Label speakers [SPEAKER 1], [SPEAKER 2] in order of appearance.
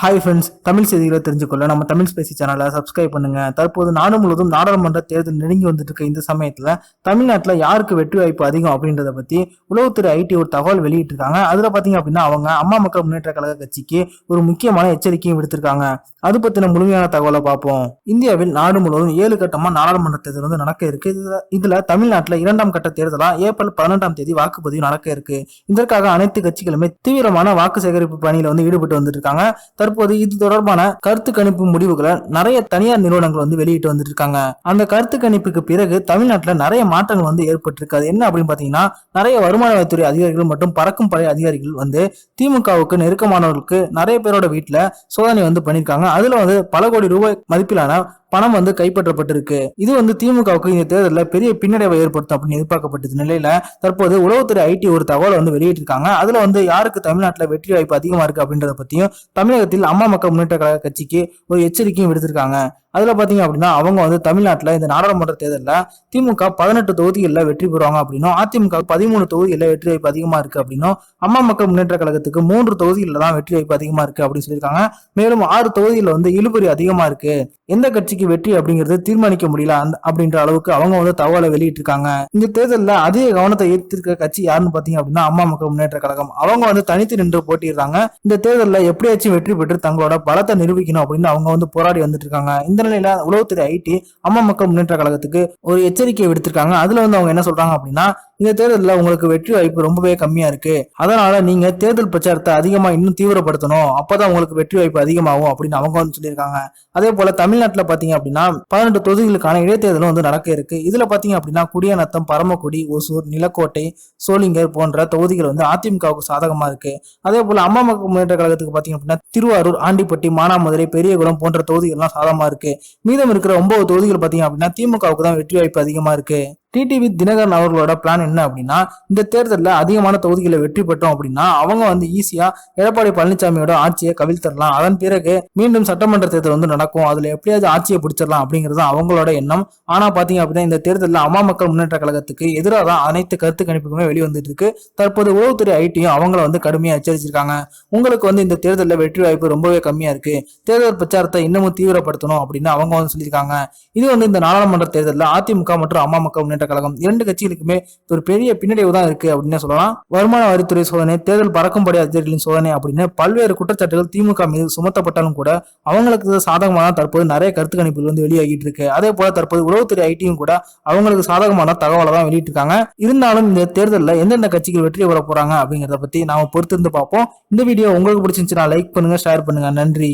[SPEAKER 1] Hi friends Tamil செய்திகளை தெரிஞ்சுக்கொள்ள நம்ம Tamil Spacey சேனலை சப்ஸ்கிரைப் பண்ணுங்க. தற்போது நாடு முழுவதும் நாடாளுமன்ற தேர்தல் நெருங்கி வந்துட்டு இருக்க இந்த சமயத்தில் தமிழ்நாட்டில் யாருக்கு வெற்றி வாய்ப்பு அதிகம் அப்படின்றத பத்தி உளவுத்துறை ஐடி ஒரு தகவல் வெளியிட்டிருக்காங்க. அதில் பார்த்தீங்க அப்படின்னா அவங்க அம்மா மக்கள் முன்னேற்ற கழக கட்சிக்கு ஒரு முக்கியமான எச்சரிக்கையும் விடுத்திருக்காங்க. அது பத்தின முழுமையான தகவலை பார்ப்போம். இந்தியாவில் நாடு முழுவதும் ஏழு கட்டமா நாடாளுமன்ற தேர்தல் வந்து நடக்க இருக்கு. இதில் தமிழ்நாட்டில் இரண்டாம் கட்ட தேர்தலா ஏப்ரல் பதினெட்டாம் தேதி வாக்குப்பதிவு நடக்க இருக்கு. இதற்காக அனைத்து கட்சிகளுமே தீவிரமான வாக்கு சேகரிப்பு பணியில் வந்து ஈடுபட்டு வந்துட்டு இருக்காங்க தற்போது இது தொடர்பான கருத்து கணிப்பு முடிவுகளை நிறைய தனியார் நிறுவனங்கள் வந்து வெளியிட்டு வந்துட்டு இருக்காங்க அந்த கருத்து கணிப்புக்கு பிறகு தமிழ்நாட்டில் நிறைய மாற்றங்கள் வந்து ஏற்பட்டிருக்கு. அது என்ன அப்படின்னு பாத்தீங்கன்னா நிறைய வருமான வரித்துறை அதிகாரிகள் மற்றும் பறக்கும் படை அதிகாரிகள் வந்து திமுகவுக்கு நெருக்கமானவர்களுக்கு நிறைய பேரோட வீட்டில் சோதனை வந்து பண்ணிருக்காங்க அதுல வந்து பல கோடி ரூபாய் மதிப்பிலான பணம் வந்து கைப்பற்றப்பட்டிருக்கு. இது வந்து திமுகவுக்கு இந்த தேர்தலில் பெரிய பின்னடைவை ஏற்படுத்தும் அப்படின்னு எதிர்பார்க்கப்பட்டது. நிலையில தற்போது உளவுத்துறை ஐடி ஒரு தகவலை வந்து வெளியிட்டிருக்காங்க. அதுல வந்து யாருக்கு தமிழ்நாட்டில் வெற்றி வாய்ப்பு அதிகமா இருக்கு அப்படின்றத பத்தியும் தமிழகத்தில் அம்மா மக்கள் முன்னேற்ற கழக கட்சிக்கு ஒரு எச்சரிக்கையும் விடுத்திருக்காங்க. அதுல பாத்தீங்க அப்படின்னா அவங்க வந்து தமிழ்நாட்டில் இந்த நாடாளுமன்ற தேர்தலில் திமுக பதினெட்டு தொகுதிகளில் வெற்றி பெறுவாங்க அப்படின்னும் அதிமுக பதிமூணு தொகுதிகளில் வெற்றி வாய்ப்பு அதிகமா இருக்கு அப்படின்னும் அம்மா மக்கள் முன்னேற்ற கழகத்துக்கு மூன்று தொகுதிகளில் தான் வெற்றி வாய்ப்பு அதிகமா இருக்கு அப்படின்னு சொல்லியிருக்காங்க. மேலும் ஆறு தொகுதிகளில் வந்து இழுபறி அதிகமா இருக்கு. எந்த கட்சிக்கு வெற்றி அப்படிங்கறது தீர்மானிக்க முடியல அந்த அப்படின்ற அளவுக்கு அவங்க வந்து தகவலை வெளியிட்டிருக்காங்க. இந்த தேர்தலில் அதிக கவனத்தை ஈர்த்திருக்க கட்சி யாருன்னு பார்த்தீங்க அப்படின்னா அம்மா மக்கள் முன்னேற்ற கழகம். அவங்க வந்து தனித்து நின்று போட்டிடுறாங்க இந்த தேர்தலில் எப்படியாச்சும் வெற்றி பெற்று தங்களோட பலத்தை நிரூபிக்கணும் அப்படின்னு அவங்க வந்து போராடி வந்துட்டு இருக்காங்க. இந்த சூழ்நிலையில உளவுத்துறை ஐடி அம்மா மக்கள் முன்னேற்ற கழகத்துக்கு ஒரு எச்சரிக்கையை விடுத்திருக்காங்க. அதுல வந்து அவங்க என்ன சொல்றாங்க அப்படின்னா இந்த தேர்தலில் உங்களுக்கு வெற்றி வாய்ப்பு ரொம்பவே கம்மியா இருக்கு. அதனால நீங்க தேர்தல் பிரச்சாரத்தை அதிகமா இன்னும் தீவிரப்படுத்தணும். அப்பதான் உங்களுக்கு வெற்றி வாய்ப்பு அதிகமாகும் அப்படின்னு அவங்க வந்து சொல்லியிருக்காங்க. அதே போல தமிழ்நாட்டில் பாத்தீங்க அப்படின்னா பதினெட்டு தொகுதிகளுக்கான இடைத்தேர்தலும் வந்து நடக்க இருக்கு. இதுல பாத்தீங்க அப்படின்னா குடியநத்தம் பரமக்குடி ஒசூர் நிலக்கோட்டை சோளிங்கர் போன்ற தொகுதிகள் வந்து அதிமுகவுக்கு சாதகமா இருக்கு. அதே போல அம்மா மக்கள் முன்னேற்ற கழகத்துக்கு பாத்தீங்க அப்படின்னா திருவாரூர் ஆண்டிப்பட்டி மானாமதுரை பெரியகுளம் போன்ற தொகுதிகள்லாம் சாதகமா இருக்கு. மீதம் இருக்கிற ஒன்பது தொகுதிகள் பாத்தீங்க அப்படின்னா திமுகவுக்கு தான் வெற்றி வாய்ப்பு அதிகமா இருக்கு. டிடிவி தினகரன் அவர்களோட பிளான் என்ன அப்படின்னா இந்த தேர்தலில் அதிகமான தொகுதிகளை வெற்றி பெற்றோம் அப்படின்னா அவங்க வந்து ஈஸியா எடப்பாடி பழனிசாமியோட ஆட்சியை கவிழ்த்தரலாம் அதன் பிறகு மீண்டும் சட்டமன்ற தேர்தல் வந்து நடக்கும். அதுல எப்படியாவது ஆட்சியை பிடிச்சிடலாம் அப்படிங்கிறது அவங்களோட எண்ணம். ஆனா பாத்தீங்க அப்படின்னா இந்த தேர்தலில் அம்மா மக்கள் முன்னேற்ற கழகத்துக்கு எதிராக தான் அனைத்து கருத்து கணிப்புகளுமே வெளிவந்துட்டு இருக்கு. தற்போது உளவுத்துறை ஐடியும் அவங்கள வந்து கடுமையா எச்சரிச்சிருக்காங்க. உங்களுக்கு வந்து இந்த தேர்தலில் வெற்றி வாய்ப்பு ரொம்பவே கம்மியா இருக்கு. தேர்தல் பிரச்சாரத்தை இன்னமும் தீவிரப்படுத்தணும் அப்படின்னு அவங்க வந்து சொல்லியிருக்காங்க. இது வந்து இந்த நாடாளுமன்ற தேர்தலில் அதிமுக மற்றும் அம்மா மக்கள் முன்னேற்ற கழகம். இரண்டு கட்சிகளுக்குமே ஒரு பெரிய பின்னடைவு தான் இருக்கு அப்படின்னு சொல்லலாம். வருமான வரித்துறை சோதனை தேர்தல் பறக்கும்படி அதிகாரிகளின் சோதனை அப்படின்னு பல்வேறு குற்றச்சாட்டுகள் திமுக மீது சுமத்தப்பட்டாலும் கூட அவங்களுக்கு சாதகமாக தற்போது நிறைய கருத்து கணிப்புகள் வந்து வெளியாகிட்டு இருக்கு. அதே போல தற்போது உளவுத்துறை ஐடியும் கூட அவங்களுக்கு சாதகமான தகவலை தான் வெளியிட்டிருக்காங்க. இருந்தாலும் இந்த தேர்தலில் எந்தெந்த கட்சிகள் வெற்றி பெற போறாங்க அப்படிங்கிறத பத்தி நாம பொறுத்திருந்து பார்ப்போம். இந்த வீடியோ உங்களுக்கு பிடிச்சிருந்துச்சுன்னா லைக் பண்ணுங்க ஷேர் பண்ணுங்க. நன்றி.